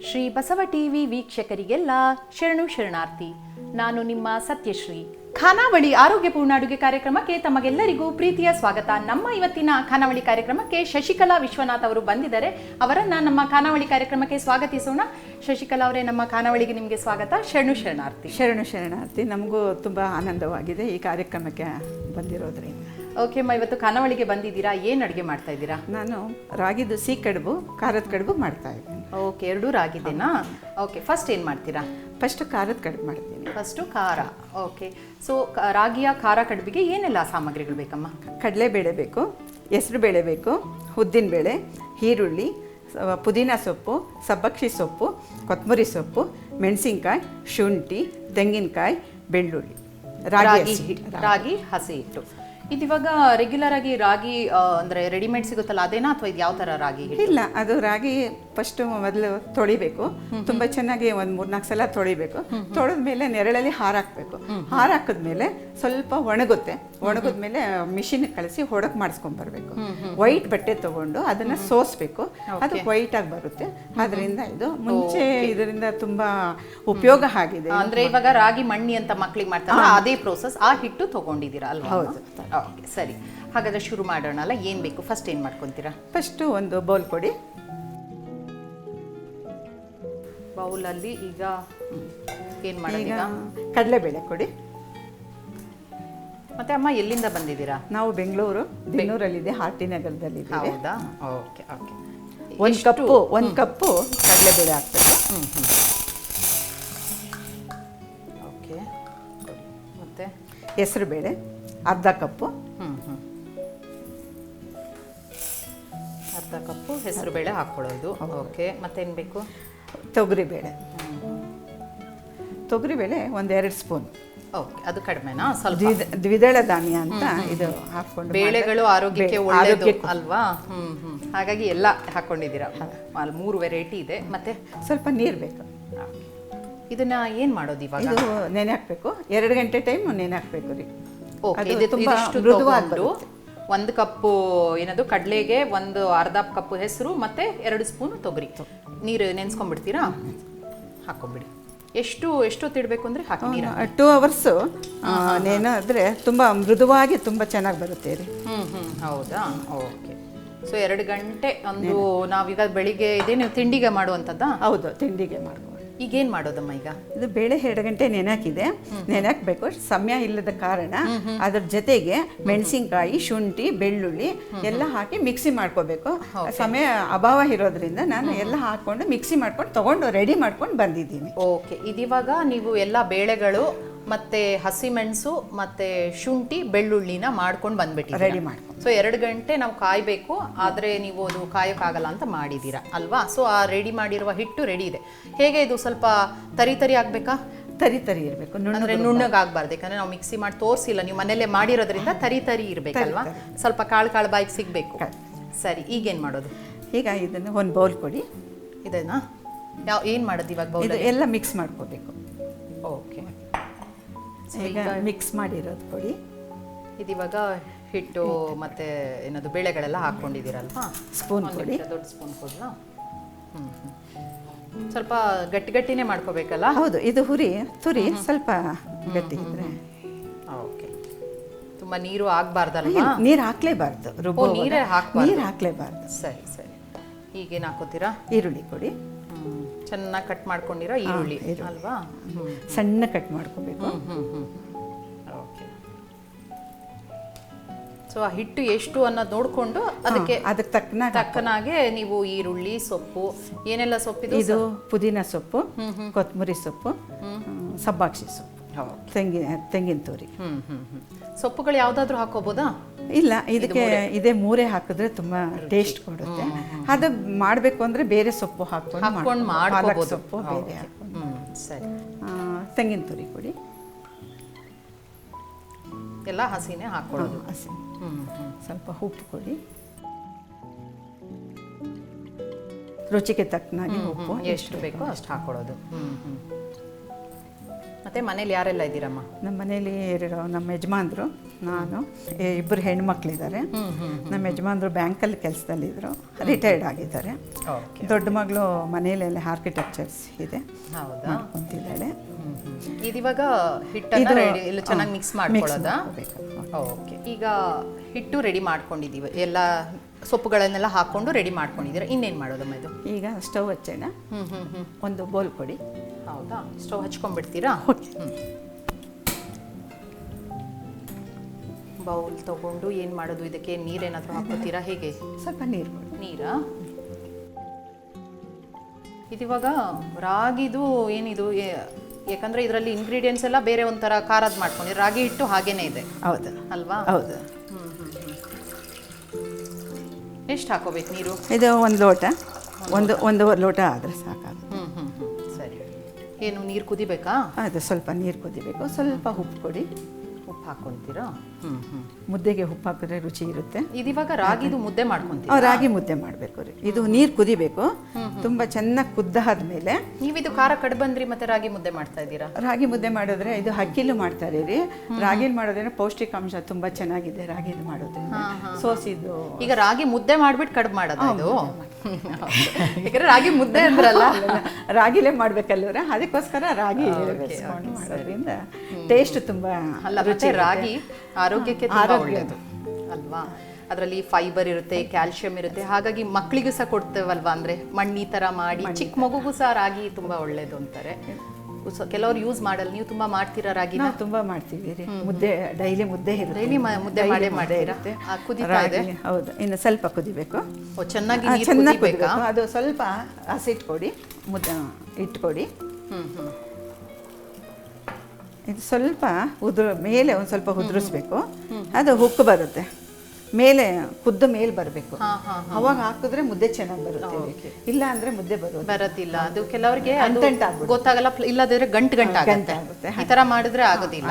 Shri Basava TV ವೀಕ್ಷಕರಿಗೆಲ್ಲ ಶರಣು ಶರಣಾರ್ಥಿ. ನಾನು ನಿಮ್ಮ ಸತ್ಯಶ್ರೀ. ಖಾನಾವಳಿ ಆರೋಗ್ಯಪೂರ್ಣ ಅಡುಗೆ ಕಾರ್ಯಕ್ರಮಕ್ಕೆ ತಮಗೆಲ್ಲರಿಗೂ ಪ್ರೀತಿಯ ಸ್ವಾಗತ. ನಮ್ಮ ಇವತ್ತಿನ ಖಾನಾವಳಿ ಕಾರ್ಯಕ್ರಮಕ್ಕೆ ಶಶಿಕಲಾ ವಿಶ್ವನಾಥ್ ಅವರು ಬಂದಿದ್ದಾರೆ. ಅವರನ್ನ ನಮ್ಮ ಖಾನಾವಳಿ ಕಾರ್ಯಕ್ರಮಕ್ಕೆ ಸ್ವಾಗತಿಸೋಣ. ಶಶಿಕಲಾ ಅವರೇ, ನಮ್ಮ ಖಾನಾವಳಿಗೆ ನಿಮಗೆ ಸ್ವಾಗತ. ಶರಣು ಶರಣಾರ್ಥಿ. ಶರಣು ಶರಣಾರ್ಥಿ. ನಮಗೂ ತುಂಬ ಆನಂದವಾಗಿದೆ ಈ ಕಾರ್ಯಕ್ರಮಕ್ಕೆ ಬಂದಿರೋದ್ರಿಂದ. ಓಕೆ ಅಮ್ಮ ಇವತ್ತು ಖಾನಾವಳಿಗೆ ಬಂದಿದ್ದೀರಾ? ಏನು ಅಡುಗೆ ಮಾಡ್ತಾ ಇದ್ದೀರಾ? ನಾನು ರಾಗಿದು ಸಿಹಿ ಕಡುಬು ಖಾರದ ಕಡುಬು ಮಾಡ್ತಾ ಇದ್ದೀನಿ. ಓಕೆ ಎರಡೂ ರಾಗಿದೇನಾ ಓಕೆ ಫಸ್ಟ್ ಏನು ಮಾಡ್ತೀರಾ? ಫಸ್ಟ್ ಖಾರದ ಕಡುಬು ಮಾಡ್ತೀನಿ. ಫಸ್ಟು ಖಾರ. ಓಕೆ ಸೊ ರಾಗಿಯ ಖಾರ ಕಡುಬಿಗೆ ಏನೆಲ್ಲ ಸಾಮಗ್ರಿಗಳು ಬೇಕಮ್ಮ? ಕಡಲೆಬೇಳೆ ಬೇಕು ಹೆಸರು ಬೇಳೆ ಬೇಕು ಉದ್ದಿನಬೇಳೆ ಈರುಳ್ಳಿ ಸ- ಪುದೀನ ಸೊಪ್ಪು ಸಬ್ಬಕ್ಷಿ ಸೊಪ್ಪು ಕೊತ್ತಂಬರಿ ಸೊಪ್ಪು ಮೆಣಸಿನ್ಕಾಯಿ ಶುಂಠಿ ತೆಂಗಿನಕಾಯಿ ಬೆಳ್ಳುಳ್ಳಿ. ರಾಗಿ ರಾಗಿ ಹಸಿ. ಹಿಟ್ಟು ಇದಿವಾಗ ರೆಗ್ಯುಲರ್ ಆಗಿ ರಾಗಿ ಅಂದ್ರೆ ರೆಡಿಮೇಡ್ ಸಿಗುತ್ತಲ್ಲ, ಅದೇನಾ ಅಥವಾ ಇದು ಯಾವ ತರ ರಾಗಿ ಇಲ್ಲ, ಅದು ರಾಗಿ ಫಸ್ಟ್ ಮೊದಲು ತೊಳಿಬೇಕು. ತುಂಬಾ ಚೆನ್ನಾಗಿ ಒಂದು ಮೂರ್ನಾಲ್ಕು ಸಲ ತೊಳಿಬೇಕು. ತೊಳೆದ ಮೇಲೆ ನೆರಳಲ್ಲಿ ಹಾರಾಕಬೇಕು. ಹಾರಾಕಿದ್ಮೇಲೆ ಸ್ವಲ್ಪ ಒಣಗುತ್ತೆ. ಒಣಗಿದ್ಮೇಲೆ ಮಿಷಿನ್ ಕಳಿಸಿ ಹೊಡಕ್ ಮಾಡಿಸ್ಕೊಂಡ್ ಬರಬೇಕು. ವೈಟ್ ಬಟ್ಟೆ ತಗೊಂಡು ಅದನ್ನ ಸೋಸ್ಬೇಕು. ಅದು ವೈಟ್ ಆಗಿ ಬರುತ್ತೆ. ಅದರಿಂದ ಇದು ಮುಂಚೆ ಇದರಿಂದ ತುಂಬಾ ಉಪಯೋಗ ಆಗಿದೆ. ಅಂದ್ರೆ ಇವಾಗ ರಾಗಿ ಮಣ್ಣಿ ಅಂತ ಮಕ್ಳಿಗೆ ಮಾಡ್ತಾರೆ ಅದೇ ಪ್ರೋಸೆಸ್ ಆ ಹಿಟ್ಟು ತಗೊಂಡಿದ್ದೀರಾ ಅಲ್ವಾ? ಹೌದು. ಓಕೆ ಸರಿ. ಹಾಗಾದ್ರೆ ಶುರು ಮಾಡೋಣ ಅಲ್ಲ ಏನ್ ಬೇಕು? ಫಸ್ಟ್ ಏನ್ ಮಾಡ್ಕೊಂತೀರಾ? ಫಸ್ಟು ಒಂದು ಬೌಲ್ ಕೊಡಿ ಬೌಲಲ್ಲಿ ಈಗ ಏನು ಈಗ ಕಡಲೆಬೇಳೆ ಕೊಡಿ. ಮತ್ತೆ ಅಮ್ಮ ಎಲ್ಲಿಂದ ಬಂದಿದ್ದೀರಾ? ನಾವು ಬೆಂಗಳೂರು ಬೆಂಗಳೂರಲ್ಲಿದೆ ಹಾರ್ಟಿ ನಗರದಲ್ಲಿದೆ ಹೌದಾ? Okay okay. ಒಂದು ಕಪ್ಪು ಒಂದು ಕಪ್ಪು ಕಡಲೆಬೇಳೆ ಹಾಕ್ಬೇಕು. ಓಕೆ. ಮತ್ತೆ? ಹೆಸರು ಬೇಳೆ ಅರ್ಧ ಕಪ್ಪು. ಹ್ಞೂ ಹ್ಞೂ ಅರ್ಧ ಕಪ್ಪು ಹೆಸರು ಬೇಳೆ ಹಾಕ್ಕೊಳ್ಳೋದು ಓಕೆ. ಮತ್ತೇನು ಬೇಕು? ತೊಗರಿಬೇಳೆ. ತೊಗರಿಬೇಳೆ ಒಂದೆರಡು ಸ್ಪೂನ್. ಓಕೆ ಅದು ಕಡಿಮೆನಾ? ಸ್ವಲ್ಪ? ದ್ವಿದಳ ಧಾನ್ಯ ಅಂತ ಇದು ಹಾಕೊಂಡು ಬೇಳೆಗಳು ಆರೋಗ್ಯಕ್ಕೆ ಒಳ್ಳೆಯದು ಅಲ್ವಾ? ಹ್ಮ್ ಹ್ಮ್. ಹಾಗಾಗಿ ಎಲ್ಲ ಹಾಕೊಂಡಿದ್ದೀರಾ? ಅಲ್ಲಿ ಮೂರು ವೆರೈಟಿ ಇದೆ ಮತ್ತೆ? ಸ್ವಲ್ಪ ನೀರು ಬೇಕು. ಇದನ್ನ ಏನ್ ಮಾಡೋದು ಇವಾಗ? ಇದು ನೆನೆ ಹಾಕ್ಬೇಕು. ಎರಡು ಗಂಟೆ ಟೈಮ್ ನೆನೆ ಹಾಕ್ಬೇಕು ರೀ. ಓಕೆ ಇದು ತುಂಬಾ. ಒಂದು ಕಪ್ಪು ಏನದು ಕಡಲೆಗೆ ಒಂದು ಅರ್ಧ ಕಪ್ ಹೆಸರು ಮತ್ತೆ ಎರಡು ಸ್ಪೂನ್ ತೊಗರಿ. ನೀರು ನೆನ್ಸ್ಕೊಂಡ್ಬಿಡ್ತೀರಾ? ಹಾಕ್ಕೊಂಬಿಡಿ ಎಷ್ಟು ಎಷ್ಟು ತಿಡ್ಬೇಕು ಅಂದ್ರೆ ಹಾಕಿ ನೀರು ಟೂ ಅವರ್ಸು ನೆನಾದ್ರೆ ತುಂಬ ಮೃದುವಾಗಿ ತುಂಬ ಚೆನ್ನಾಗಿ ಬರುತ್ತೆ ರೀ ಹ್ಮ್ ಹ್ಮ್ ಹೌದಾ? ಓಕೆ. ಸೊ ಎರಡು ಗಂಟೆ ಒಂದು ನಾವೀಗ ಬೆಳಿಗ್ಗೆ ಇದೇ ನೀವು ತಿಂಡಿಗೆ ಮಾಡುವಂಥದ್ದಾ? ಹೌದು ತಿಂಡಿಗೆ ಮಾಡ್ಬೋದು ಈಗೇನು ಮಾಡೋದಮ್ಮ ಈಗ? ಇದು ಬೇಳೆ ಎರಡು ಗಂಟೆ ನೆನೆಹಾಕಿದೆ. ನೆನೆಹಾಕ್ಬೇಕು. ಸಮಯ ಇಲ್ಲದ ಕಾರಣ ಅದ್ರ ಜೊತೆಗೆ ಮೆಣಸಿನ್ಕಾಯಿ ಶುಂಠಿ ಬೆಳ್ಳುಳ್ಳಿ ಎಲ್ಲ ಹಾಕಿ ಮಿಕ್ಸಿ ಮಾಡ್ಕೋಬೇಕು. ಸಮಯ ಅಭಾವ ಇರೋದ್ರಿಂದ ನಾನು ಎಲ್ಲ ಹಾಕೊಂಡು ಮಿಕ್ಸಿ ಮಾಡ್ಕೊಂಡು ತಗೊಂಡು ರೆಡಿ ಮಾಡ್ಕೊಂಡು ಬಂದಿದ್ದೀನಿ. ಓಕೆ. ಇದಿವಾಗ ನೀವು ಎಲ್ಲ ಬೇಳೆಗಳು ಮತ್ತೆ ಹಸಿಮೆಣಸು ಮತ್ತೆ ಶುಂಠಿ ಬೆಳ್ಳುಳ್ಳಿನ ಮಾಡ್ಕೊಂಡು ಬಂದ್ಬಿಟ್ಟಿದ್ದೀರಾ? ರೆಡಿ ಮಾಡ್ಕೊಂಡು. ಸೊ ಎರಡು ಗಂಟೆ ನಾವು ಕಾಯಬೇಕು ಆದರೆ ನೀವು ಅದು ಕಾಯೋಕ್ಕಾಗಲ್ಲ ಅಂತ ಮಾಡಿದ್ದೀರಾ ಅಲ್ವಾ? ಸೊ ಆ ರೆಡಿ ಮಾಡಿರುವ ಹಿಟ್ಟು ರೆಡಿ ಇದೆ. ಹೇಗೆ ಇದು ಸ್ವಲ್ಪ ತರಿ ತರಿ ಆಗಬೇಕಾ? ತರಿ ತರಿ ಇರಬೇಕು ನುಣ್ಣಗೆ ಅಂದ್ರೆ ನುಣ್ಣಗಾಗಬಾರ್ದು ಯಾಕಂದರೆ ನಾವು ಮಿಕ್ಸಿ ಮಾಡಿ ತೋರಿಸಿಲ್ಲ ನೀವು ಮನೆಯಲ್ಲೇ ಮಾಡಿರೋದ್ರಿಂದ ತರಿ ತರಿ ಇರಬೇಕಲ್ವಾ ಸ್ವಲ್ಪ ಕಾಳು ಕಾಳು ಬಾಯಿಗೆ ಸಿಗಬೇಕು. ಸರಿ ಈಗೇನು ಮಾಡೋದು? ಈಗ ಇದನ್ನು ಒಂದು ಬೌಲ್ ಕೊಡಿ. ಇದನ್ನ? ಯಾವ ಏನು ಮಾಡೋದು ಇವಾಗ ಇದು ಬೌಲ್ ಎಲ್ಲ ಮಿಕ್ಸ್ ಮಾಡ್ಕೋಬೇಕು. ಓಕೆ ಈಗ ಮಿಕ್ಸ್ ಮಾಡಿರೋದು ಕೊಡಿ ಇದು ಇವಾಗ ಹಿಟ್ಟು ಮತ್ತೆ ಏನದು ಬೇಳೆಗಳೆಲ್ಲ ಹಾಕ್ಕೊಂಡಿದ್ದೀರಲ್ವಾ? ಸ್ಪೂನ್ ಕೊಡಿ ದೊಡ್ಡ ಸ್ಪೂನ್ ಕೊಡ್ಲಾ? ಹ್ಮ್. ಸ್ವಲ್ಪ ಗಟ್ಟಿ ಗಟ್ಟಿನೇ ಮಾಡ್ಕೋಬೇಕಲ್ಲ? ಹೌದು ಇದು ಹುರಿ ತುರಿ ಸ್ವಲ್ಪ ಗಟ್ಟಿ ಇದ್ರೆ. ಓಕೆ. ತುಂಬಾ ನೀರು ಆಗಬಾರ್ದಲ್ಲ ನೀರು ಹಾಕ್ಲೇಬಾರ್ದು ರುಬ್ಬೋ ನೀರೇ ಹಾಕ್ ನೀರು ಹಾಕ್ಲೇಬಾರ್ದು. ಸರಿ ಸರಿ. ಈಗೇನು ಹಾಕೋತೀರಾ? ಈರುಳ್ಳಿ ಕೊಡಿ ಚೆನ್ನಾಗಿ ಕಟ್ ಮಾಡ್ಕೊಂಡಿರೋ ಈರುಳ್ಳಿ ಅಲ್ವಾ? ಸಣ್ಣ ಕಟ್ ಮಾಡ್ಕೋಬೇಕು. ಓಕೆ. ಸೊ ಆ ಹಿಟ್ಟು ಎಷ್ಟು ಅನ್ನೋದು ನೋಡಿಕೊಂಡು ಅದಕ್ಕೆ ಅದಕ್ಕೆ ತಕ್ಕನ ತಕ್ಕನಾಗೆ ನೀವು ಈರುಳ್ಳಿ ಸೊಪ್ಪು ಏನೆಲ್ಲ ಸೊಪ್ಪಿದು? ಇದು ಪುದೀನ ಸೊಪ್ಪು ಕೊತ್ತಂಬರಿ ಸೊಪ್ಪು ಸಬ್ಬಾಕ್ಷಿ ಸೊಪ್ಪು. ತೆಂಗಿನ ತೆಂಗಿನ ತುರಿ. ಸೊಪ್ಪುಗಳು ಯಾವ್ದಾದ್ರು ಹಾಕೋಬಹುದಾ ಇಲ್ಲ ಇದಕ್ಕೆ ಇದೇ ಮೂರೆ ಹಾಕಿದ್ರೆ ತುಂಬಾ ಟೇಸ್ಟ್ ಕೊಡುತ್ತೆ. ಅದು ಮಾಡಬೇಕು ಅಂದ್ರೆ ಬೇರೆ ಸೊಪ್ಪು ಹಾಕೊಂಡು. ಪಾಲಕ್ ಸೊಪ್ಪು ಬೇರೆ ಹಾಕೊಂಡು ಸರಿ. ತೆಂಗಿನ ತುರಿ ಕೊಡಿ. ಎಲ್ಲ ಹಸಿನೇ ಹಾಕೊಳ್ಳೋದು ಹಸಿ. ಸ್ವಲ್ಪ ಉಪ್ಪು ಕೊಡಿ. ರುಚಿಗೆ ತಕ್ಕನಾಗಿ ಉಪ್ಪು ಎಷ್ಟು ಬೇಕೋ ಅಷ್ಟು ಹಾಕೊಳ್ಳೋದು ಮತ್ತೆ ಮನೇಲಿ ಯಾರೆಲ್ಲ ಇದ್ದೀರಮ್ಮ? ನಮ್ಮ ಮನೇಲಿ ಇರೋ ನಮ್ಮ ಯಜಮಾನ್ರು ನಾನು ಏ- ಇಬ್ಬರು ಹೆಣ್ಮಕ್ಳಿದ್ದಾರೆ. ನಮ್ಮ ಯಜಮಾನ್ರು ಬ್ಯಾಂಕಲ್ಲಿ ಕೆಲಸದಲ್ಲಿದ್ದರು ರಿಟೈರ್ಡ್ ಆಗಿದ್ದಾರೆ. ಓಕೆ. ದೊಡ್ಡ ಮಗಳು ಮನೆಯಲ್ಲೆಲ್ಲ ಆರ್ಕಿಟೆಕ್ಚರ್ಸ್ ಇದೆ. ಹೌದಾ? ಮಾಡ್ಕೊಂತಿದ್ದಾಳೆ ಇದಿವಾಗ ಹಿಟ್ಟನ್ನ ರೆಡಿ ಎಲ್ಲ ಚೆನ್ನಾಗಿ ಮಿಕ್ಸ್ ಮಾಡ್ಕೊಳ್ಳೋದಾ? ಮಾಡ್ಕೋಬೇಕು. ಓಕೆ. ಈಗ ಹಿಟ್ಟು ರೆಡಿ ಮಾಡ್ಕೊಂಡಿದ್ದೀವಿ. ಎಲ್ಲ ಸೊಪ್ಪುಗಳನ್ನೆಲ್ಲ ಹಾಕೊಂಡು ರೆಡಿ ಮಾಡ್ಕೊಂಡಿದ್ದೀರಾ? ಇನ್ನೇನು ಮಾಡೋದಮ್ಮ ಇದು? ಈಗ ಸ್ಟವ್ ಹಚ್ಚೋಣ. ಒಂದು ಬೌಲ್ ಕೊಡಿ. ಹೌದಾ? ಸ್ಟವ್ ಹಚ್ಕೊಂಡ್ಬಿಡ್ತೀರಾ? ಬೌಲ್ ತಗೊಂಡು ಏನು ಮಾಡೋದು? ಇದಕ್ಕೆ ನೀರೇನಾದರೂ ಹಾಕೋತೀರಾ ಹೇಗೆ? ಸ್ವಲ್ಪ ನೀರು ನೀರ? ಇದಿವಾಗ ರಾಗಿದು ಏನಿದು? ಯಾಕಂದರೆ ಇದರಲ್ಲಿ ಇಂಗ್ರೀಡಿಯೆಂಟ್ಸ್ ಎಲ್ಲ ಬೇರೆ ಒಂಥರ ಖಾರದ್ ಮಾಡ್ಕೊಂಡು ರಾಗಿ ಹಿಟ್ಟು ಹಾಗೇನೆ ಇದೆ. ಹೌದು. ಅಲ್ವಾ? ಹೌದು. ಎಷ್ಟು ಹಾಕೋಬೇಕು ನೀರು? ಇದು ಒಂದು ಲೋಟ. ಒಂದು ಒಂದು ಲೋಟ ಆದರೆ ಸಾಕಾಗುತ್ತೆ. ಸರಿ ಏನು ನೀರು ಕುದಿಬೇಕಾ? ಅದು ಸ್ವಲ್ಪ ನೀರು ಕುದಿಬೇಕು. ಸ್ವಲ್ಪ ಉಪ್ಪು ಕೊಡಿ. ಉಪ್ಪು ಹ್ಮ್ ಮುದ್ದೆಗೆ ಉಪ್ಪು ಹಾಕಿದ್ರೆ ರುಚಿ ಇರುತ್ತೆ. ಇದಿವಾಗ ರಾಗಿದು ಮುದ್ದೆ ಮಾಡ್ಕೊಂತೀವಿ ರಾಗಿ ಮುದ್ದೆ ಮಾಡಬೇಕು ರೀ. ಇದು ನೀರು ಕುದಿಬೇಕು. ತುಂಬಾ ಚೆನ್ನಾಗಿ ಕುದ್ದಾದ್ಮೇಲೆ ನೀವಿದು ಖಾರ ಕಡ್ಬಂದ್ರಿ ಮತ್ತೆ ರಾಗಿ ಮುದ್ದೆ ಮಾಡ್ತಾ ಇದ್ದೀರಾ? ರಾಗಿ ಮುದ್ದೆ ಮಾಡಿದ್ರೆ ಇದು ಹಕ್ಕಿಲು ಮಾಡ್ತಾರೆ ರೀ ರಾಗಿಲ್ ಮಾಡೋದ್ರೆ ಪೌಷ್ಟಿಕಾಂಶ ತುಂಬಾ ಚೆನ್ನಾಗಿದೆ ರಾಗಿಲ್ ಮಾಡೋದ್ರಿಂದ. ಸೋಸಿದ್ದು. ಈಗ ರಾಗಿ ಮುದ್ದೆ ಮಾಡ್ಬಿಟ್ಟು ಕಡ್ಬು ಮಾಡೋದು ಇದು? ಯಾಕಂದ್ರೆ ರಾಗಿ ಮುದ್ದೆ ಅಂದ್ರಲ್ಲ. ರಾಗಿಲೇ ಮಾಡ್ಬೇಕಲ್ವರ ಅದಕ್ಕೋಸ್ಕರ ರಾಗಿ ಮಾಡೋದ್ರಿಂದ ಟೇಸ್ಟ್ ತುಂಬಾ ಅಲ್ಲ ರಾಗಿ ಆರೋಗ್ಯಕ್ಕೆ ತುಂಬಾ ಒಳ್ಳೆಯದು ಅಲ್ವಾ? ಅದರಲ್ಲಿ ಫೈಬರ್ ಇರುತ್ತೆ ಕ್ಯಾಲ್ಶಿಯಂ ಇರುತ್ತೆ. ಹಾಗಾಗಿ ಮಕ್ಕಳಿಗೂ ಸಹ ಕೊಡ್ತೇವಲ್ವಾ? ಅಂದ್ರೆ ಮಣ್ಣಿ ತರ ಮಾಡಿ ಚಿಕ್ಕ ಮಗುಗೂ ಸಹ ರಾಗಿ ತುಂಬಾ ಒಳ್ಳೇದು ಅಂತಾರೆ. ಕೆಲವರು ಯೂಸ್ ಮಾಡಲ್ಲ. ನೀವು ತುಂಬಾ ಮಾಡ್ತೀರಾ ರಾಗಿ ತುಂಬಾ ತುಂಬ ಮಾಡ್ತೀವಿ ರೀ. ಮುದ್ದೆ ಡೈಲಿ ಮುದ್ದೆ ಡೈಲಿ ಮುದ್ದೆ ಮಾಡೇ ಮಾಡೇ ಇರುತ್ತೆ. ಕುದೀತಾ ಇದೆ? ಹೌದು. ಇನ್ನು ಸ್ವಲ್ಪ ಕುದಿಬೇಕು. ಚೆನ್ನಾಗಿ ನೀರು ಚೆನ್ನಾಗಿ ಅದು ಸ್ವಲ್ಪ ಹಸಿಟ್ಕೊಡಿ ಮುದ್ದೆ ಇಟ್ಕೊಡಿ. ಹ್ಮ್ ಹ್ಮ್. ಇದು ಸ್ವಲ್ಪ ಉದುರು ಮೇಲೆ ಒಂದು ಸ್ವಲ್ಪ ಉದುರಿಸ್ಬೇಕು. ಅದು ಹುಕ್ಕು ಬರುತ್ತೆ. ಮೇಲೆ ಕುದ್ದ ಮೇಲೆ ಬರಬೇಕು. ಅವಾಗ ಹಾಕಿದ್ರೆ ಮುದ್ದೆ ಚೆನ್ನಾಗಿ ಬರುತ್ತೆ. ಇಲ್ಲ ಅಂದ್ರೆ ಮುದ್ದೆ ಬರುತ್ತೆ ಬರೋದಿಲ್ಲ. ಅದು ಕೆಲವರಿಗೆ. ಗೊತ್ತಾಗಲ್ಲ ಇಲ್ಲದಿದ್ರೆ ಗಂಟು ಗಂಟು ಆಗುತ್ತೆ. ಈ ತರ ಮಾಡಿದ್ರೆ ಆಗೋದಿಲ್ಲ.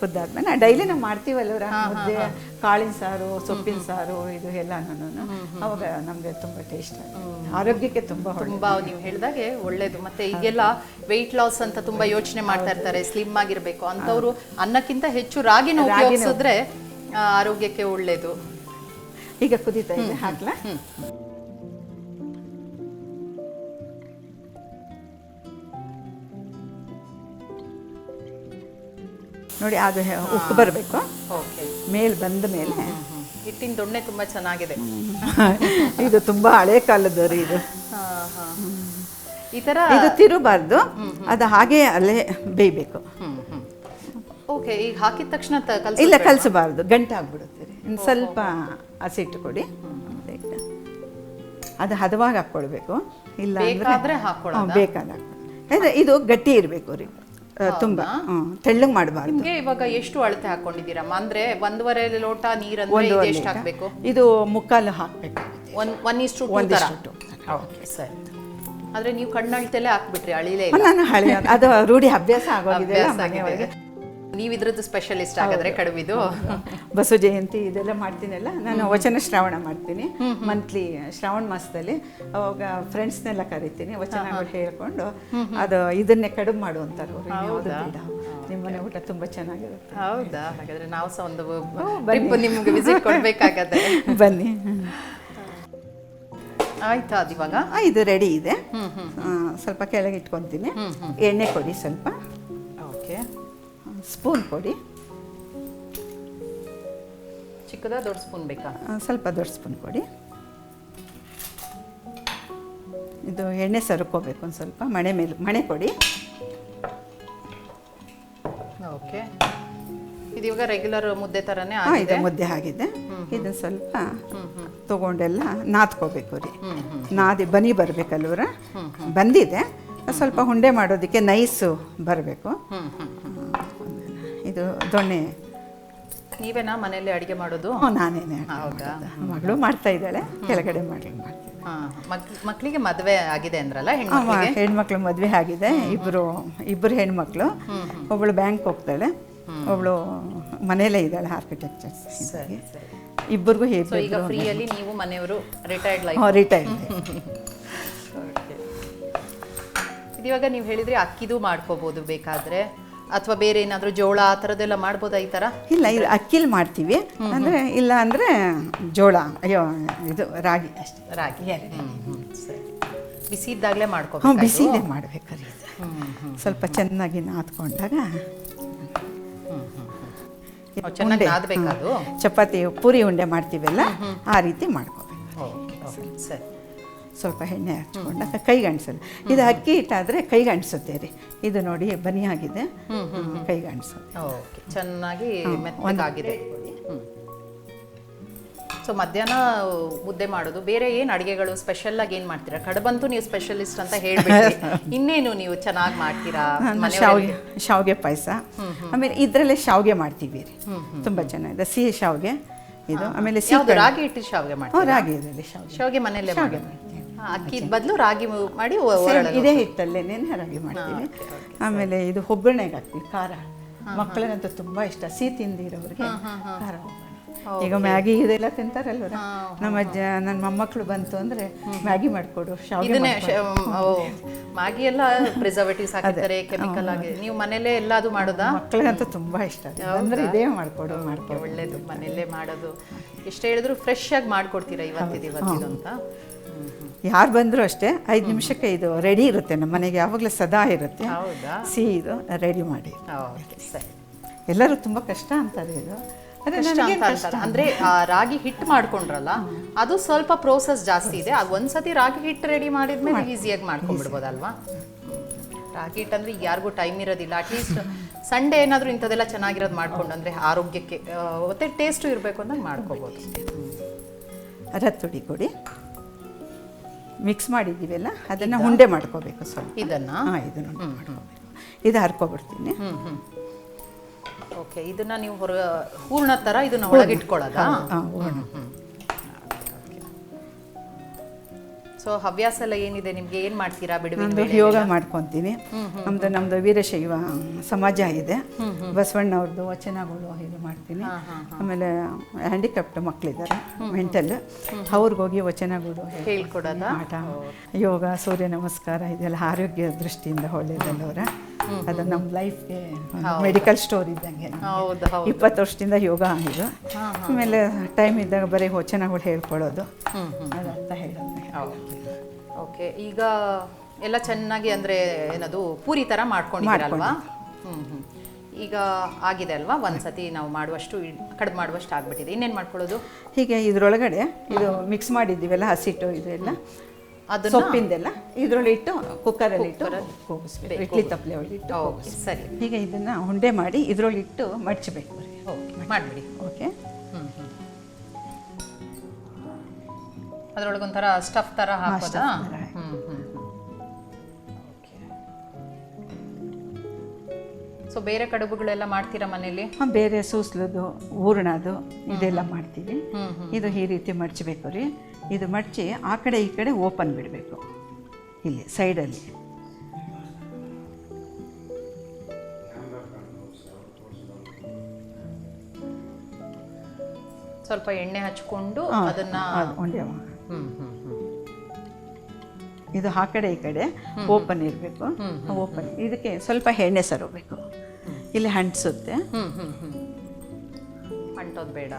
ಕುದ್ದಾದ್ಮೇಲೆ ಡೈಲಿ ನಾವು ಮಾಡ್ತೀವಲ್ಲ ಮುದ್ದೆ? ಕಾಳಿನ ಸಾರು ಸೊಪ್ಪಿನ ಸಾರು ಇದು ಎಲ್ಲಾನು ಅವಾಗ ನಮಗೆ ತುಂಬಾ ಟೇಸ್ಟ್ ಆರೋಗ್ಯಕ್ಕೆ ತುಂಬಾ ತುಂಬಾ ನೀವು ಹೇಳಿದಾಗೆ ಒಳ್ಳೇದು. ಮತ್ತೆ ಈಗೆಲ್ಲ ವೆಯ್ಟ್ ಲಾಸ್ ಅಂತ ತುಂಬಾ ಯೋಚನೆ ಮಾಡ್ತಾ ಇರ್ತಾರೆ ಸ್ಲಿಮ್ ಆಗಿರ್ಬೇಕು. ಅಂತವ್ರು ಅನ್ನಕ್ಕಿಂತ ಹೆಚ್ಚು ರಾಗಿನ ಉಪಯೋಗಿಸಿದ್ರೆ ಆರೋಗ್ಯಕ್ಕೆ ಒಳ್ಳೇದು. ಈಗ ಕುದೀತಾ ಇದೆ ಹಾಕ್ಲಾ? ನೋಡಿ ಅದು ಉಪ್ಪು ಬರಬೇಕು. ಮೇಲ್ ಬಂದ ಮೇಲೆ ಹಿಟ್ಟಿನ ದೊಣ್ಣೆ ತುಂಬಾ ಚೆನ್ನಾಗಿದೆ. ಇದು ತುಂಬಾ ಹಳೆ ಕಾಲದ್ದು ರೀ ಇದು. ಈ ತರ ಇದು ತಿರುಬಾರ್ದು. ಅದು ಹಾಗೆ ಅಲ್ಲೇ ಬೇಯಬೇಕು. ಓಕೆ ಈಗ ಹಾಕಿದ ತಕ್ಷಣ ಇಲ್ಲ ಕಲಿಸಬಾರ್ದು. ಗಂಟೆ ಆಗ್ಬಿಡುತ್ತೆ ರೀ. ಇನ್ನು ಸ್ವಲ್ಪ ಹಸಿಟ್ಟು ಕೊಡಿ. ಅದು ಹದವಾಗಿ ಹಾಕ್ಕೊಳ್ಬೇಕು. ಇಲ್ಲ ಬೇಕಾದ್ರೆ? ಬೇಕಾದ ಇದು ಗಟ್ಟಿ ಇರಬೇಕು ರೀ. ತುಂಬಾ. ತೆಳ್ಳಗೆ ಮಾಡಬಾರ್ದು. ನಿಮಗೆ ಇವಾಗ ಎಷ್ಟು ಅಳತೆ ಹಾಕೊಂಡಿದ್ದೀರಮ್ಮ? ಅಂದ್ರೆ ಒಂದೂವರೆ ಲೋಟ ನೀರಂದ್ರೆ ಎಷ್ಟು ಹಾಕಬೇಕು? ಇದು ಮುಕ್ಕಾಲು ಹಾಕಬೇಕು. ಒನ್ ಒನ್ ಇಷ್ಟು two. ಓಕೆ ಸರಿ. ಆದ್ರೆ ನೀವು ಕಣ್ಣಳ್ತೆಲೆ ಹಾಕ್ಬಿಟ್ರಿ ಅಳಿಲೇ ಇಲ್ಲ. ನಾನು ಹಳೆ ಅದು ರೂಢಿ ಅಭ್ಯಾಸ ಆಗೋಗಿದೆ. ನೀವು ಇದ್ರದ್ದು ಸ್ಪೆಷಲಿಸ್ಟ್ ಹಾಗಾದ್ರೆ ಕಡುಬಿದು ಬಸವ ಜಯಂತಿ ಇದೆಲ್ಲ ಮಾಡ್ತೀನಲ್ಲ ನಾನು ವಚನ ಶ್ರಾವಣ ಮಾಡ್ತೀನಿ. ಮಂತ್ಲಿ ಶ್ರಾವಣ ಮಾಸದಲ್ಲಿ ಅವಾಗ ಫ್ರೆಂಡ್ಸ್ನೆಲ್ಲ ಕರಿತೀನಿ ವಚನಗಳು ಹೇಳ್ಕೊಂಡು ಅದು ಇದನ್ನೇ ಕಡುಬು ಮಾಡು ಅಂತಾರೆ ನಿಮ್ಮನೆ ಊಟ ತುಂಬಾ ಚೆನ್ನಾಗಿರುತ್ತೆ. ಹೌದಾ? ಹಾಗಾದ್ರೆ ನಾವು ಸಹ ಒಂದು ನಿಮ್ಗೆ ವಿಸಿಟ್ ಕೊಡ್ಬೇಕಾಗತ್ತೆ. ಬನ್ನಿ. ಆಯ್ತಾ ಅದು ಇವಾಗ? ಇದು ರೆಡಿ ಇದೆ. ಸ್ವಲ್ಪ ಕೆಳಗೆ ಇಟ್ಕೊತೀನಿ. ಎಣ್ಣೆ ಕೊಡಿ ಸ್ವಲ್ಪ. ಸ್ಪೂನ್ ಕೊಡಿ. ಚಿಕ್ಕದ ದೊಡ್ಡ ಸ್ಪೂನ್ ಬೇಕಾ? ಸ್ವಲ್ಪ ದೊಡ್ಡ ಸ್ಪೂನ್ ಕೊಡಿ. ಇದು ಎಣ್ಣೆ ಸರ್ಕೋಬೇಕು ಒಂದು ಸ್ವಲ್ಪ. ಮಣೆ ಮೇಲೆ ಮಣೆ ಕೊಡಿ. ಓಕೆ. ಇದು ಇವಾಗ ರೆಗ್ಯುಲರ್ ಮುದ್ದೆ ಥರನೇ ಹಾಂ ಇದು ಆಗಿದೆ. ಮುದ್ದೆ ಆಗಿದೆ ಇದನ್ನು ಸ್ವಲ್ಪ ತಗೊಂಡೆಲ್ಲ ನಾದ್ಕೋಬೇಕು ರೀ. ನಾದಿ ಬನಿ ಬರಬೇಕಲ್ವರ? ಬಂದಿದೆ. ಸ್ವಲ್ಪ ಹುಂಡೆ ಮಾಡೋದಕ್ಕೆ ನೈಸು ಬರಬೇಕು. ಹ್ಮ್ ಹ್ಮ್. ಇದು ದೊಣ್ಣೆ. ನೀವೇನಾ ಮನೆಯಲ್ಲಿ ಅಡುಗೆ ಮಾಡೋದು? ಹ್ಞೂ ನಾನೇನೆ ಹೌದಾ? ಮಗಳು ಮಾಡ್ತಾ ಇದ್ದಾಳೆ ಕೆಳಗಡೆ ಮಾಡ್ಲಿಕ್ಕೆ ಮಾಡ್ತೀನಿ ಮಕ್ಕಳಿಗೆ ಮದುವೆ ಆಗಿದೆ ಅಂದ್ರಲ್ಲ ಹೆಣ್ಮಕ್ಳಿಗೆ? ಹೆಣ್ಮಕ್ಳು ಮದುವೆ ಆಗಿದೆ. ಇಬ್ಬರು ಇಬ್ಬರು ಹೆಣ್ಮಕ್ಳು. ಒಬ್ಬಳು ಬ್ಯಾಂಕ್ ಹೋಗ್ತಾಳೆ ಒಬ್ಳು ಮನೆಯಲ್ಲೇ ಇದ್ದಾಳೆ ಆರ್ಕಿಟೆಕ್ಚರ್ಸ್ ಸರಿ ಇಬ್ಬರಿಗೂ ಸೊ ಈಗ ಫ್ರೀಯಲ್ಲಿ ನೀವು ಮನೆಯವರು ರಿಟೈರ್ಡ್ ಲೈಫ್ ರಿಟೈರ್ಡ್ ಇವಾಗ ನೀವು ಹೇಳಿದ್ರೆ ಅಕ್ಕಿದು ಮಾಡ್ಕೋಬಹುದು ಬೇಕಾದ್ರೆ. ಅಥವಾ ಬೇರೆ ಏನಾದರೂ ಜೋಳ ಆ ಥರದ್ದೆಲ್ಲ ಮಾಡ್ಬೋದಾ ಈ ಥರ? ಇಲ್ಲ ಇಲ್ಲ ಅಕ್ಕಿಲಿ ಮಾಡ್ತೀವಿ. ಅಂದರೆ ಇಲ್ಲ ಅಂದರೆ ಜೋಳ ಅಯ್ಯೋ ಇದು ರಾಗಿ ಅಷ್ಟೇ. ರಾಗಿ ಸರಿ. ಬಿಸಿ ಇದ್ದಾಗಲೇ ಹ್ಞೂ ಮಾಡ್ಕೋಬೇಕು ಬಿಸಿಲೇ ಮಾಡ್ಬೇಕಾದ್ರೆ. ಸ್ವಲ್ಪ ಚೆನ್ನಾಗಿ ನಾದ್ಕೊಂಡಾಗ ಚೆನ್ನಾಗಿ ನಾದ್ಬೇಕಾದು? ಚಪಾತಿ ಪೂರಿ ಉಂಡೆ ಮಾಡ್ತೀವಲ್ಲ ಆ ರೀತಿ ಮಾಡ್ಕೋಬೇಕು. ಸರಿ. ಸ್ವಲ್ಪ ಎಣ್ಣೆ ಹಚ್ಕೊಂಡಾಗ ಕೈಗೆ ಇದು ಅಕ್ಕಿ ಹಿಟ್ಟಾದರೆ ಕೈಗಾಣಿಸುತ್ತೆ ರೀ. ಇದು ನೋಡಿ ಬನಿ ಆಗಿದೆ ಕೈಗೆ ಓಕೆ ಚೆನ್ನಾಗಿ ಮೆತ್ತಗಾಗಿದೆ. ಸೊ ಮಧ್ಯಾಹ್ನ ಮುದ್ದೆ ಮಾಡೋದು. ಬೇರೆ ಏನು ಅಡುಗೆಗಳು ಸ್ಪೆಷಲ್ ಆಗಿ ಏನು ಮಾಡ್ತೀರಾ? ಕಡಬಂತೂ ನೀವು ಸ್ಪೆಷಲಿಸ್ಟ್ ಅಂತ ಹೇಳ್ಬಿಟ್ಟು ಇನ್ನೇನು ನೀವು ಚೆನ್ನಾಗಿ ಮಾಡ್ತೀರಾ? ಶಾವಿಗೆ ಶಾವಿಗೆ ಪಾಯಸ. ಆಮೇಲೆ ಇದರಲ್ಲೇ ಶಾವಿಗೆ ಮಾಡ್ತೀವಿ ರೀ. ತುಂಬ ಚೆನ್ನಾಗಿದೆ. ಸಿಹಿ ಶಾವಿಗೆ ಇದು ಆಮೇಲೆ ರಾಗಿ ಹಿಟ್ಟು ಶಾವಿಗೆ ಮಾಡ್ತೀವಿ ರಾಗಿ ಇದರಲ್ಲಿ ಶಾವಿಗೆ. ಶಾವಿಗೆ ಮನೆಯಲ್ಲೇ ಶಾವಿಗೆ ಮಾಡಿ. ಅಕ್ಕಿದ ಬದಲು ರಾಗಿ ಮಾಡಿ ಇದೇ ಹಿಟ್ಟಲ್ಲೇ ನೆನೆ ರಾಗಿ ಮಾಡ್ತೀನಿ. ಆಮೇಲೆ ಇದು ಒಗ್ಗರಣೆಗೆ ಹಾಕ್ತೀವಿ ಖಾರ. ಮಕ್ಕಳಿಗಂತೂ ತುಂಬ ಇಷ್ಟ ಸಿಹಿ ತಿಂದಿರೋರಿಗೆ ಖಾರ. ಈಗ ಮ್ಯಾಗಿ ಇದೆಲ್ಲ ತಿಂತಾರಲ್ವರ ನಮ್ಮ ಅಜ್ಜ ನನ್ನ ಮೊಮ್ಮಕ್ಕಳು ಬಂತು ಅಂದ್ರೆ ಮ್ಯಾಗಿ ಮಾಡಿಕೊಡು ಮಾಗಿ ಎಲ್ಲ ಪ್ರಿಸರ್ವೇಟಿವ್ಸ್ ಹಾಕಿದ್ದಾರೆ ಕೆಮಿಕಲ್ ಆಗಿ ನೀವು ಮನೆಯಲ್ಲೇ ಎಲ್ಲ ಅದು ಮಾಡೋದಾ? ಮಕ್ಕಳಿಗಂತೂ ತುಂಬಾ ಇಷ್ಟ ಅದು. ಅಂದ್ರೆ ಇದೇ ಮಾಡಿಕೊಡು ಮಾಡ್ಕೊಡು. ಒಳ್ಳೇದು. ಮನೆಯಲ್ಲೇ ಮಾಡೋದು. ಎಷ್ಟು ಹೇಳಿದ್ರು ಫ್ರೆಶ್ ಆಗಿ ಮಾಡ್ಕೊಡ್ತೀರಾ ಇವತ್ತಿದು ಇವತ್ತಿದು ಅಂತ? ಯಾರು ಬಂದರೂ ಅಷ್ಟೇ ಐದು ನಿಮಿಷಕ್ಕೆ ಇದು ರೆಡಿ ಇರುತ್ತೆ ನಮ್ಮ ಮನೆಗೆ ಯಾವಾಗಲೂ ಸದಾ ಇರುತ್ತೆ. ಹೌದಾ? ಸಿಹಿ ಇದು ರೆಡಿ ಮಾಡಿ. ಓಕೆ ಸರಿ. ಎಲ್ಲರೂ ತುಂಬ ಕಷ್ಟ ಅಂತಾರೆ ಇದು. ಅಂದ್ರೆ ರಾಗಿ ಹಿಟ್ಟು ಮಾಡ್ಕೊಂಡ್ರಲ್ಲ ಅದು ಸ್ವಲ್ಪ ಪ್ರೋಸೆಸ್ ಜಾಸ್ತಿ ಇದೆ. ಒಂದ್ಸತಿ ರಾಗಿ ಹಿಟ್ಟು ರೆಡಿ ಮಾಡಿದ್ಮೇಲೆ ಈಸಿಯಾಗಿ ಮಾಡ್ಕೊಂಡ್ಬಿಡ್ಬೋದಲ್ವಾ? ರಾಗಿ ಹಿಟ್ಟು ಅಂದ್ರೆ ಯಾರಿಗೂ ಟೈಮ್ ಇರೋದಿಲ್ಲ. ಅಟ್ಲೀಸ್ಟ್ ಸಂಡೇ ಏನಾದರೂ ಇಂಥದೆಲ್ಲ ಚೆನ್ನಾಗಿರೋದು ಮಾಡ್ಕೊಂಡು ಅಂದ್ರೆ ಆರೋಗ್ಯಕ್ಕೆ ಮತ್ತೆ ಟೇಸ್ಟು ಇರಬೇಕು ಅಂತ ಮಾಡ್ಕೋಬೋದು. ರತ್ತುಡಿ ಕೊಡಿ. ಮಿಕ್ಸ್ ಮಾಡಿದ್ದೀವಲ್ಲ ಅದನ್ನು ಉಂಡೆ ಮಾಡ್ಕೋಬೇಕು ಸ್ವಲ್ಪ. ಇದನ್ನ? ಹಾಂ ಇದನ್ನು ಉಂಡೆ ಮಾಡ್ಕೋಬೇಕು. ಇದು ಹರ್ಕೊಬಿಡ್ತೀನಿ. ಓಕೆ ಇದನ್ನು ನೀವು ಹೊರ ಹೂರ್ಣ ಥರ ಇದನ್ನು ಒಳಗಿಟ್ಕೊಳ್ಳೋದಾ ಹಾಂ ಹೂರ್ಣ. ಸೊ ಹವ್ಯಾಸ ಎಲ್ಲ ಏನಿದೆ ನಿಮ್ಗೆ? ಏನ್ ಮಾಡ್ತೀರಾ ಬಿಡುವಿನ? ಯೋಗ ಮಾಡ್ಕೊತೀನಿ ನಮ್ಮದು ನಮ್ಮದು ವೀರಶೈವ ಸಮಾಜ ಇದೆ. ಬಸವಣ್ಣವ್ರದ್ದು ವಚನಗಳು ಇದು ಮಾಡ್ತೀನಿ ಆಮೇಲೆ ಹ್ಯಾಂಡಿಕ್ಯಾಪ್ಟ್ ಮಕ್ಕಳಿದ್ದಾರೆ ಮೆಂಟಲ್. ಅವ್ರಿಗೋಗಿ ವಚನಗಳು ಹೇಳ್ಕೊಡೋದಾ? ಆಟ ಯೋಗ ಸೂರ್ಯ ನಮಸ್ಕಾರ ಇದೆಲ್ಲ ಆರೋಗ್ಯ ದೃಷ್ಟಿಯಿಂದ ಒಳ್ಳೆಯದಲ್ಲವರ ಅದು ನಮ್ಮ ಲೈಫ್ಗೆ ಮೆಡಿಕಲ್ ಸ್ಟೋರ್ ಇದ್ದಂಗೆ. ಇಪ್ಪತ್ತು ವರ್ಷದಿಂದ ಯೋಗ ಆಗಿದ್ದು ಆಮೇಲೆ ಟೈಮ್ ಇದ್ದಾಗ ಬರೀ ವಚನಗಳು ಹೇಳ್ಕೊಳ್ಳೋದು. ಅದಂತ ಹೇಳೋದು. ಓಕೆ ಈಗ ಎಲ್ಲ ಚೆನ್ನಾಗಿ ಅಂದರೆ ಏನದು ಪೂರಿ ಥರ ಮಾಡ್ಕೊಂಡಿದ್ದೀರಲ್ವಾ? ಹ್ಞೂ ಹ್ಞೂ ಈಗ ಆಗಿದೆ ಅಲ್ವಾ? ಒಂದ್ಸತಿ ನಾವು ಮಾಡುವಷ್ಟು ಕಡಿಮೆ ಮಾಡುವಷ್ಟು ಆಗ್ಬಿಟ್ಟಿದೆ. ಇನ್ನೇನು ಮಾಡ್ಕೊಳ್ಳೋದು? ಹೀಗೆ ಇದರೊಳಗಡೆ ಇದು ಮಿಕ್ಸ್ ಮಾಡಿದ್ದೀವಲ್ಲ ಹಸಿಟ್ಟು ಇದೆಲ್ಲ. ಸೊಪ್ಪಿಂದೆಲ್ಲ? ಇದರಲ್ಲಿ ಇಟ್ಟು ಕುಕ್ಕರಲ್ಲಿ ಇಟ್ಟು ಕೂಗಿಸ್ಬೇಕು ಇಡ್ಲಿ ತಪ್ಪಲೆ ಒಳಗಿಟ್ಟು ಇಟ್ಟು ಓಕೆ ಸರಿ. ಈಗ ಇದನ್ನ ಉಂಡೆ ಮಾಡಿ ಇದ್ರೊಳಗೆ ಇಟ್ಟು ಮಡಚಬೇಕು ಮಾಡಿಬಿಡಿ. ಓಕೆ ಅದ್ರೊಳಗೆ ಒಂಥರ ಅದ್ರೊಳಗೊಂಥರ ಸ್ಟಫ್ ತರ ಹಾಕೋದಾ? ಹ್ಮ್ ತರ. ಸೊ ಬೇರೆ ಕಡುಬುಗಳೆಲ್ಲ ಮಾಡ್ತೀರಾ ಮನೇಲಿ ಬೇರೆ ಸೂಸ್ಲದು ಹೂರಣದು ಇದೆಲ್ಲ ಮಾಡ್ತೀವಿ. ಇದು ಈ ರೀತಿ ಮಡ್ಚಬೇಕು ರೀ. ಇದು ಮಡಚಿ ಆ ಕಡೆ ಈ ಕಡೆ ಓಪನ್ ಬಿಡಬೇಕು. ಇಲ್ಲಿ ಸೈಡಲ್ಲಿ. ಸ್ವಲ್ಪ ಎಣ್ಣೆ ಹಚ್ಕೊಂಡು ಅದನ್ನ ಅದು ಹ್ಞೂ ಹ್ಮ್. ಇದು ಆ ಕಡೆ ಈ ಕಡೆ ಓಪನ್ ಇರಬೇಕು. ಓಪನ್. ಇದಕ್ಕೆ ಸ್ವಲ್ಪ ಎಣ್ಣೆ ಸರೋಬೇಕು. ಇಲ್ಲಿ ಹಂಟಿಸುತ್ತೆ ಅಂಟೋದು ಬೇಡ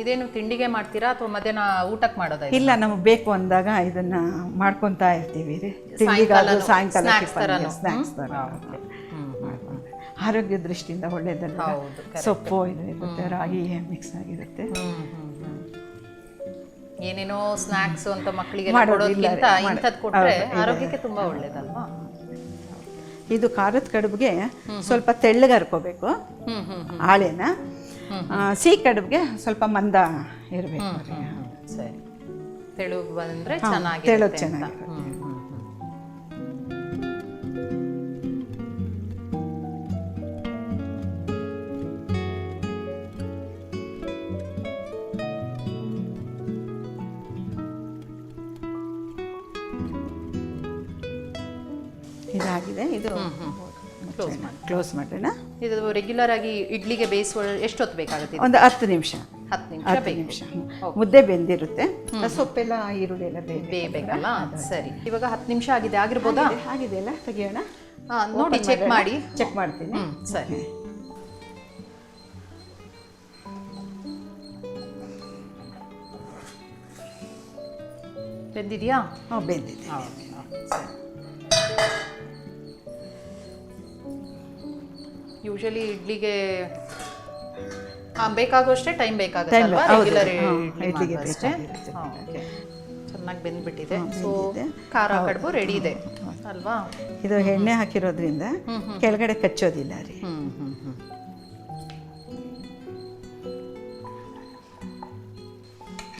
ಇದೇನು ತಿಂಡಿಗೆ ಮಾಡ್ತೀರಾ ಅಥವಾ ಮಧ್ಯಾಹ್ನ ಊಟಕ್ಕೆ ಮಾಡೋದಾ ಇಲ್ಲ ನಮಗೆ ಬೇಕು ಅಂದಾಗ ಇದನ್ನ ಮಾಡ್ಕೊತಾ ಇರ್ತೀವಿ ರೀ. ತಿಂಡಿಗಾದ್ರು ಸಾಯಂಕಾಲ. ಸ್ನ್ಯಾಕ್ಸ್ ಥರ ಆರೋಗ್ಯ ದೃಷ್ಟಿಯಿಂದ ಒಳ್ಳೆಯದಲ್ಲ. ಸೊಪ್ಪು ಇದು ಇರುತ್ತೆ ರಾಗಿ ಮಿಕ್ಸ್ ಆಗಿರುತ್ತೆ. ಏನೇನೋ ಸ್ನಾಕ್ಸ್ ಅಂತ ಮಕ್ಕಳಿಗೆ ಕೊಡೋದಕ್ಕಿಂತ ಕೊಡೋದ್ಕಿಂತ ಇಂಥದ್ದು ಕೊಟ್ಟರೆ ಆರೋಗ್ಯಕ್ಕೆ ತುಂಬಾ ಒಳ್ಳೇದಲ್ವಾ? ಇದು ಖಾರದ ಕಡುಬಿಗೆ ಸ್ವಲ್ಪ ತೆಳ್ಳಗೆ ಹರ್ಕೋಬೇಕು ಹಾಳೆನ. ಸಿಹಿ ಕಡುಬಿಗೆ ಸ್ವಲ್ಪ ಮಂದ ಇರಬೇಕು. ಸರಿ. ತೆಳು ಬಂದ್ರೆ ಚೆನ್ನಾಗಿ ಚೆನ್ನಾಗಿರುತ್ತೆ ಇದು ಕ್ಲೋಸ್ ಮಾಡಿ. ಕ್ಲೋಸ್ ಮಾಡೋಣ ಇದು ರೆಗ್ಯುಲರ್ ಆಗಿ ಇಡ್ಲಿಗೆ ಬೇಯಿಸುವ ಎಷ್ಟೊತ್ತು ಬೇಕಾಗುತ್ತೆ ಒಂದು ಹತ್ತು ನಿಮಿಷ. ಹತ್ತು ನಿಮಿಷ ಹತ್ತು ನಿಮಿಷ. ಮುದ್ದೆ ಬೆಂದಿರುತ್ತೆ. ಸೊಪ್ಪೆಲ್ಲ ಈರುಳ್ಳಿ ಎಲ್ಲ ಬೇಯಬೇಕು? ಬೇಯಬೇಕಲ್ಲ ಸರಿ. ಇವಾಗ ಹತ್ತು ನಿಮಿಷ ಆಗಿದೆ. ಆಗಿರ್ಬೋದಾ? ಆಗಿದೆ ಅಲ್ಲ? ತೆಗಿಯೋಣ? ನೋಡಿ ಚೆಕ್ ಮಾಡಿ. ಚೆಕ್ ಮಾಡ್ತೀನಿ. ಸರಿ. ಬೆಂದಿದೆಯಾ? ಹಾಂ ಬೆಂದಿದೆ. ಯೂಶಲಿ ಇಡ್ಲಿಗೆ ಬೇಕಾಗುವಷ್ಟೇ ಟೈಮ್ ಬೇಕಾಗುತ್ತೆ ರೆಗ್ಯುಲರ್ ಇಡ್ಲಿ ಇಡ್ಲಿಗೆ ಅಷ್ಟೇ. ಚೆನ್ನಾಗಿ ಬೆಂದ್ಬಿಟ್ಟಿದೆ. ಸೊ. ಖಾರ ಕಡುಬು ರೆಡಿ ಇದೆ. ಅಲ್ವಾ? ಇದು ಎಣ್ಣೆ ಹಾಕಿರೋದ್ರಿಂದ ಕೆಳಗಡೆ ಕಚ್ಚೋದಿಲ್ಲ ರೀ.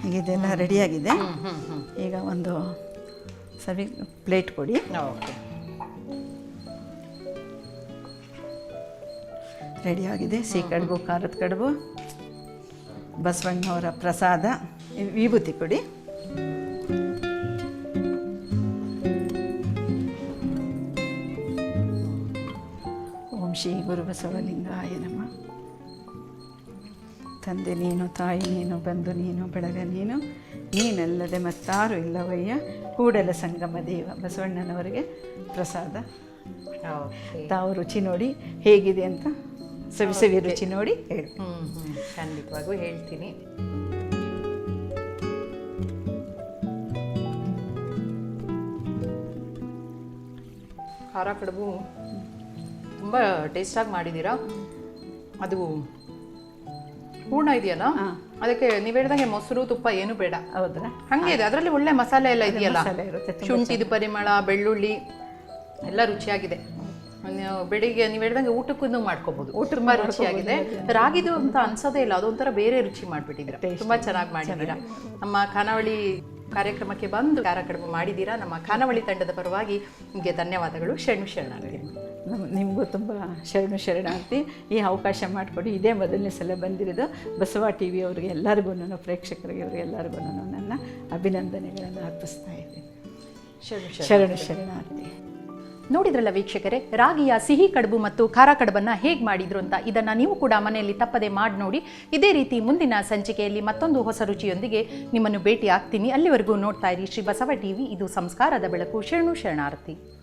ಈಗ ಇದೆಲ್ಲ ರೆಡಿಯಾಗಿದೆ ಈಗ ಒಂದು ಸವಿ ಪ್ಲೇಟ್ ಕೊಡಿ. ಓಕೆ ರೆಡಿಯಾಗಿದೆ ಸಿಹಿ ಕಡುಬು ಖಾರದ ಕಡುಬು ಬಸವಣ್ಣವರ ಪ್ರಸಾದ ವಿಭೂತಿ ಕೊಡಿ. ಓಂ ಶ್ರೀ ಗುರು ಬಸವಲಿಂಗಾಯ ನಮ. ತಂದೆ ನೀನು ತಾಯಿ ನೀನು ಬಂಧು ನೀನು ಬೆಳಗ ನೀನು ನೀನಲ್ಲದೆ ಮತ್ತಾರು ಇಲ್ಲವಯ್ಯ. ಕೂಡಲ ಸಂಗಮ ದೇವ ಬಸವಣ್ಣನವರಿಗೆ ಪ್ರಸಾದ. ತಾವು ರುಚಿ ನೋಡಿ ಹೇಗಿದೆ ಅಂತ ಸವಿ ಸವಿ ರುಚಿ ನೋಡಿ ಹೇಳಿ. ಹ್ಮ್ ಹ್ಮ್ ಖಂಡಿತವಾಗೂ ಹೇಳ್ತೀನಿ. ಖಾರ ಕಡುಬು ತುಂಬ ಟೇಸ್ಟಾಗಿ ಮಾಡಿದ್ದೀರಾ ಅದು ಪೂರ್ಣ ಇದೆಯಲ್ಲ? ಅದಕ್ಕೆ ನೀವು ಹೇಳಿದಂಗೆ ಮೊಸರು ತುಪ್ಪ ಏನು ಬೇಡ. ಹೌದಾ. ಹಂಗೆ ಇದೆ ಅದರಲ್ಲಿ ಒಳ್ಳೆ ಮಸಾಲೆ ಎಲ್ಲ ಇದೆಯಲ್ಲ? ಶುಂಠಿದು ಪರಿಮಳ ಬೆಳ್ಳುಳ್ಳಿ ಎಲ್ಲ ರುಚಿಯಾಗಿದೆ. ನೀವು ಬೆಳಿಗ್ಗೆ ನೀವು ಹೇಳ್ದಂಗೆ ಊಟಕ್ಕೂ ಮಾಡ್ಕೋಬಹುದು ಊಟ ತುಂಬಾ ರುಚಿಯಾಗಿದೆ. ರಾಗಿದು ಅಂತ ಅನ್ಸೋದೇ ಇಲ್ಲ ಅದೊಂಥರ ಬೇರೆ ರುಚಿ ಮಾಡ್ಬಿಟ್ಟಿದ್ದೀರಾ. ತುಂಬಾ ಚೆನ್ನಾಗಿ ಮಾಡಿದ್ದೀರಾ. ನಮ್ಮ ಖಾನಾವಳಿ ಕಾರ್ಯಕ್ರಮಕ್ಕೆ ಬಂದು ಖಾರ ಕಡಿಮೆ ಮಾಡಿದ್ದೀರಾ. ನಮ್ಮ ಖಾನಾವಳಿ ತಂಡದ ಪರವಾಗಿ ನಿಮಗೆ ಧನ್ಯವಾದಗಳು. ಶರಣು ಶರಣಾರ್ಥಿ ನಮ್ಮ ನಿಮಗೂ ತುಂಬ ಶರಣು ಶರಣಾರ್ಥಿ ಈ ಅವಕಾಶ ಮಾಡಿಕೊಡಿ ಇದೇ ಮೊದಲನೇ ಸಲ ಬಂದಿರೋದು ಬಸವ ಟಿ ವಿ ಅವರಿಗೆ ಎಲ್ಲರಿಗೂ ಪ್ರೇಕ್ಷಕರಿಗೆ ಅವ್ರಿಗೆ ಎಲ್ಲರಿಗೂ ನನ್ನ ಅಭಿನಂದನೆಗಳನ್ನು ಅರ್ಪಿಸ್ತಾ ಇದ್ದೀನಿ. ಶರಣ ಶರಣು ಶರಣಾರ್ಥಿ ನೋಡಿದ್ರಲ್ಲ ವೀಕ್ಷಕರೇ? ರಾಗಿಯ ಸಿಹಿ ಕಡುಬು ಮತ್ತು ಖಾರ ಕಡುಬನ್ನ ಹೇಗೆ ಮಾಡಿದ್ರು ಅಂತ? ಇದನ್ನ ನೀವು ಕೂಡ ಮನೆಯಲ್ಲಿ ತಪ್ಪದೆ ಮಾಡಿ ನೋಡಿ. ಇದೇ ರೀತಿ ಮುಂದಿನ ಸಂಚಿಕೆಯಲ್ಲಿ ಮತ್ತೊಂದು ಹೊಸ ರುಚಿಯೊಂದಿಗೆ ನಿಮ್ಮನ್ನು ಭೇಟಿ ಆಗ್ತೀನಿ ಅಲ್ಲಿವರೆಗೂ ನೋಡ್ತಾ ಇರಿ ಶ್ರೀ ಬಸವ ಟಿವಿ. ಇದು ಸಂಸ್ಕಾರದ ಬೆಳಕು. ಶರಣು ಶರಣಾರ್ಥಿ.